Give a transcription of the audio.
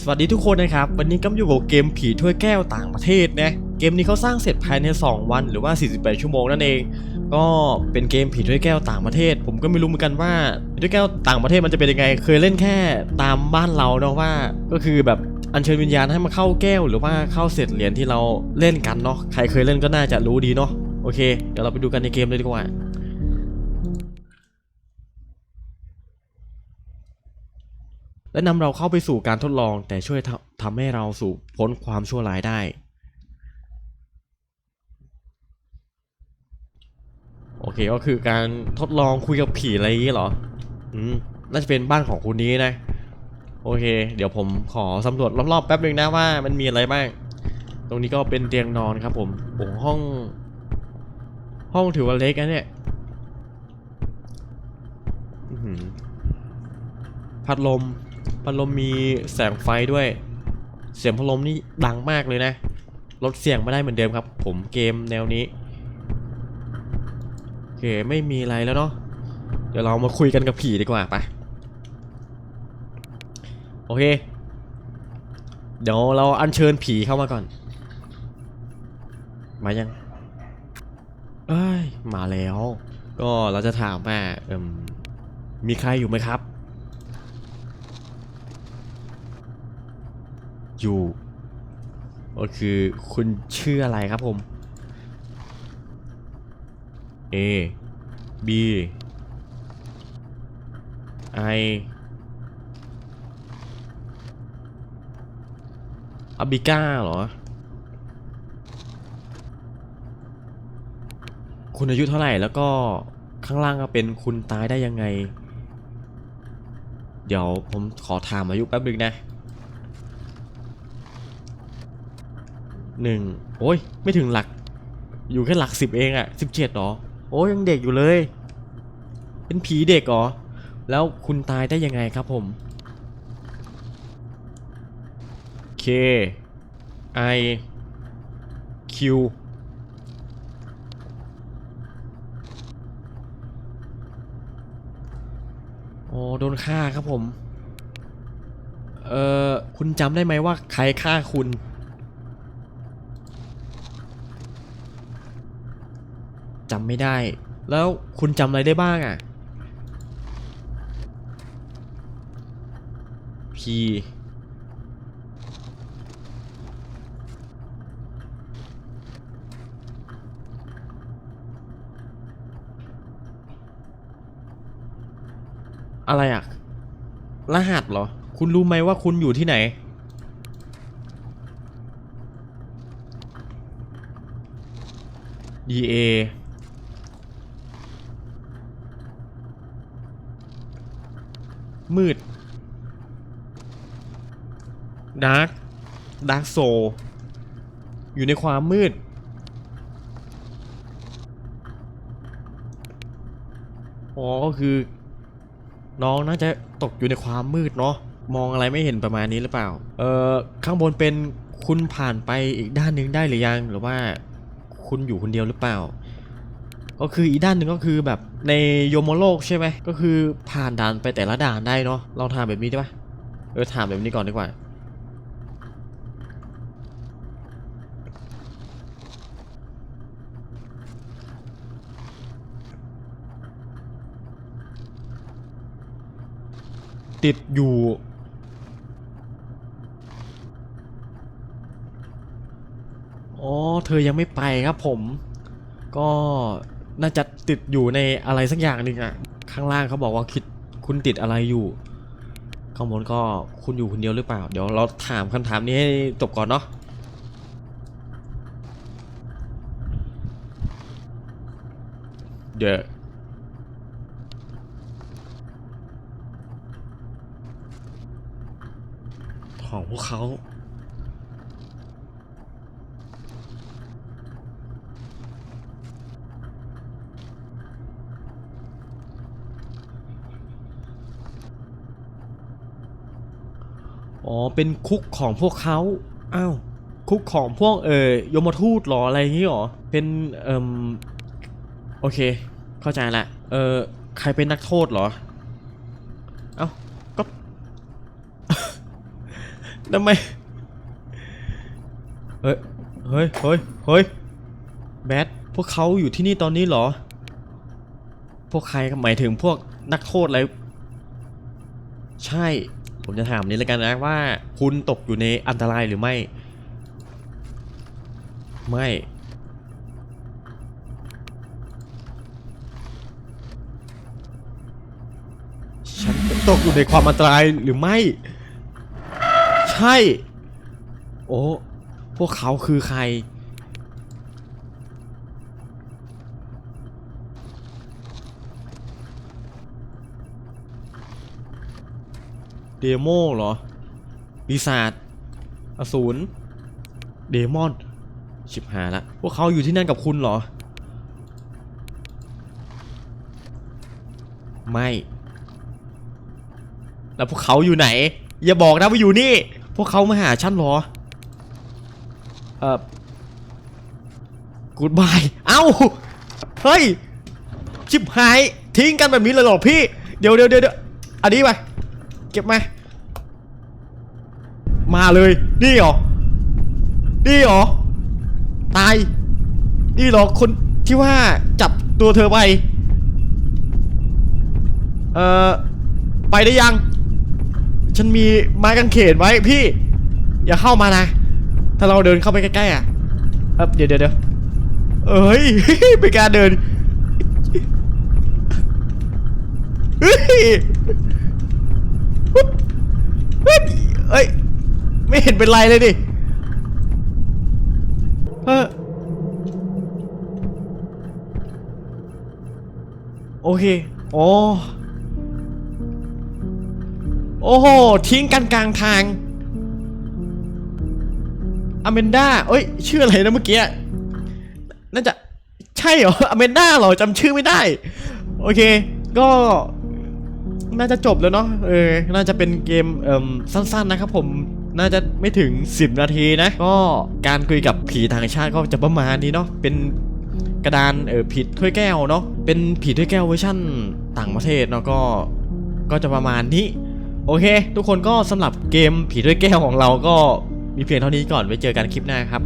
สวัสดีทุกคนนะครับ วันนี้ก็อยู่กับเกมผีถ้วยแก้วต่างประเทศนะเกมนี้เขาสร้างเสร็จภายใน 2 วันหรือว่า 48 ชั่วโมงนั่นเอง ก็เป็นเกมผีถ้วยแก้วต่างประเทศ ผมก็ไม่รู้เหมือนกันว่าถ้วยแก้วต่างประเทศมันจะเป็นยังไง เคยเล่นแค่ตามบ้านเราเนาะว่า ก็คือแบบอัญเชิญวิญญาณให้มาเข้าแก้ว หรือว่าเข้าเศษเหรียญที่เราเล่นกันเนาะใครเคยเล่นก็น่าจะรู้ดีเนาะโอเค เดี๋ยวเราไปดูกันในเกมเลยดีกว่า และนำเราเข้าไปสู่การทดลองแต่ช่วยทำให้เราสู่พ้นความชั่วร้ายได้ โอเคก็คือการทดลองคุยกับผีอะไรอย่างนี้เหรอ อืม น่าจะเป็นบ้านของคุณนี้นะ โอเค เดี๋ยวผมขอสำรวจรอบๆแป๊บหนึ่งนะว่ามันมีอะไรบ้าง ตรงนี้ก็เป็นเตียงนอนครับผมโอ้ห้อง ห้องถือว่าเล็กนะเนี่ยพัดลม พัดลมมีแสงไฟด้วย เสียงพัดลมนี่ดังมากเลยนะ ลดเสียงไม่ได้เหมือนเดิมครับ ผมเกมแนวนี้โอเคไม่มีอะไรแล้วเนาะเดี๋ยวเรามาคุยกันกับผีดีกว่าไปโอเค เดี๋ยวเราอัญเชิญผีเข้ามาก่อน มายังเอ้ยมาแล้ว ก็เราจะถามว่าเอิมมีใครอยู่ไหมครับ อยู่ ก็คือคุณชื่ออะไรครับผม A B I อาบิก้าเหรอ คุณอายุเท่าไหร่แล้วก็ข้างล่างก็เป็นคุณตายได้ยังไง เดี๋ยวผมขอถามอายุแป๊บนึงนะ หนึ่งโอ้ยไม่ถึงหลัก อยู่แค่หลักสิบเองอะสิบเจ็ดหรอ โอ้ยยังเด็กอยู่เลย เป็นผีเด็กหรอ แล้วคุณตายได้ยังไงครับผม K I Q โอ้โดนฆ่าครับผม เอ่อ คุณจำได้ไหมว่าใครฆ่าคุณ จำไม่ได้ แล้วคุณจำอะไรได้บ้างอะ P อะไรอะรหัสเหรอ คุณรู้ไหมว่าคุณอยู่ที่ไหน D มืดดาร์กดาร์กโซอยู่ในความมืด อ๋อ ก็คือ น้องน่าจะตกอยู่ในความมืดเนาะ มองอะไรไม่เห็นประมาณนี้หรือเปล่า เอ่อ ข้างบนเป็นคุณผ่านไปอีกด้านหนึ่งได้หรือยัง หรือว่าคุณอยู่คนเดียวหรือเปล่า ก็คืออีกด้านหนึ่งก็คือแบบในโยมโลกใช่ไหมก็คือผ่านด่านไปแต่ละด่านได้เนาะลองถามแบบนี้ได้ปะเออถามแบบนี้ก่อนดีกว่าติดอยู่ อ๋อ เธอยังไม่ไปครับผม ก็ น่าจะติดอยู่ในอะไรสักอย่างหนึ่งอะข้างล่างเขาบอกว่าคิดคุณติดอะไรอยู่ข้างบนก็คุณอยู่คนเดียวหรือเปล่า เดี๋ยวเราถามคำถามนี้ให้จบก่อนเนาะเดี๋ยวของพวกเขา อ๋อ เป็นคุกของพวกเขาอ้าวคุกของพวกเอ่อยมทูตเหรออะไรอย่างงี้เหรอ เป็นเอ่มโอเค เข้าใจละ เอ่อใครเป็นนักโทษเหรอ เอ้า ก็ทำไม เฮ้ย เฮ้ย เฮ้ย เฮ้ย แบท พวกเขาอยู่ที่นี่ตอนนี้เหรอ พวกใครก็หมายถึงพวกนักโทษอะไร ใช่ ผมจะถามนี้แล้วกันนะว่า คุณตกอยู่ในอันตรายหรือไม่ ไม่ ฉันตกอยู่ในความอันตรายหรือไม่ ใช่ โอ้ พวกเขาคือใคร เดโมเหรอ ปีศาจ อสูร เดมอน ชิบหายละ พวกเขาอยู่ที่นั่นกับคุณเหรอ ไม่ แล้วพวกเขาอยู่ไหน อย่าบอกนะว่าอยู่นี่ พวกเขามาหาฉันเหรอ เอ่อกูดบาย เอ้า เฮ้ย ชิบหาย ทิ้งกันแบบนี้เลยเหรอพี่ เดี๋ยวเดี๋ยวเดี๋ยวเดี๋ยวอันนี้ไป เก็บมา มาเลย นี่หรอ นี่หรอ ตาย นี่หรอคนที่ว่าจับตัวเธอไป เอ่อ ไปได้ยัง ฉันมีไม้กางเขนไว้พี่ อย่าเข้ามานะ ถ้าเราเดินเข้าไปใกล้ๆอะเดี๋ยวเดี๋ยวเดี๋ยวเอ้ยไม่การเดินเฮ้ยเฮ้ยเอ้ย ไม่เห็นเป็นไรเลยดิเออโอเคอ๋อโอ้โห ทิ้งกันกลางทางอเมนดาเอ้ย ชื่ออะไรนะเมื่อกี้ น่าจะใช่เหรออเมนดาเหรอจำชื่อไม่ได้ โอเค ก็น่าจะจบแล้วเนาะ เออ น่าจะเป็นเกมเอ่มสั้นๆนะครับผม น่าจะไม่ถึง 10 นาทีนะ ก็การคุยกับผีทางชาติก็จะประมาณนี้เนาะเป็นกระดานเออผีถ้วยแก้วเนาะเป็นผีถ้วยแก้วเวอร์ชั่นต่างประเทศเนาะก็ก็จะประมาณนี้ โอเค ทุกคนก็สำหรับเกมผีถ้วยแก้วของเราก็มีเพียงเท่านี้ก่อนไว้เจอกันคลิปหน้าครับ